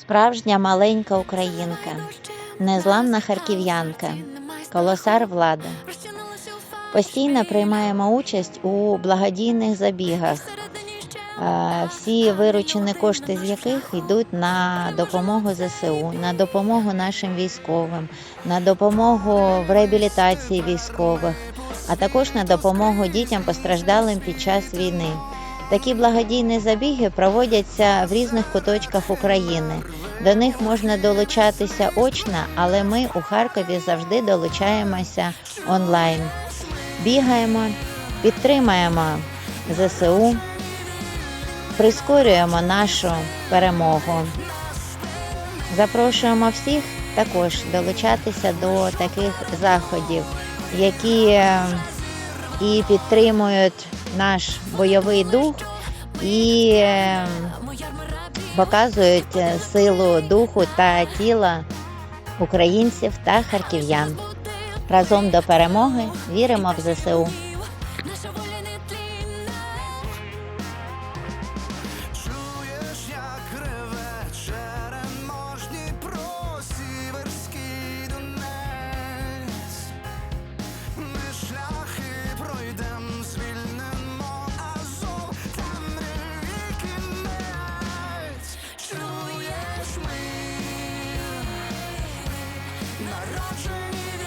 Справжня маленька українка, незламна харків'янка, колосар влади. Постійно приймаємо участь у благодійних забігах, всі виручені кошти з яких йдуть на допомогу ЗСУ, на допомогу нашим військовим, на допомогу в реабілітації військових, а також на допомогу дітям постраждалим під час війни. Такі благодійні забіги проводяться в різних куточках України. До них можна долучатися очно, але ми у Харкові завжди долучаємося онлайн. Бігаємо, підтримаємо ЗСУ, прискорюємо нашу перемогу. Запрошуємо всіх також долучатися до таких заходів, які е, і підтримують наш бойовий дух і е, показують е, силу духу та тіла українців та харків'ян. Разом до перемоги віримо в ЗСУ. народжені.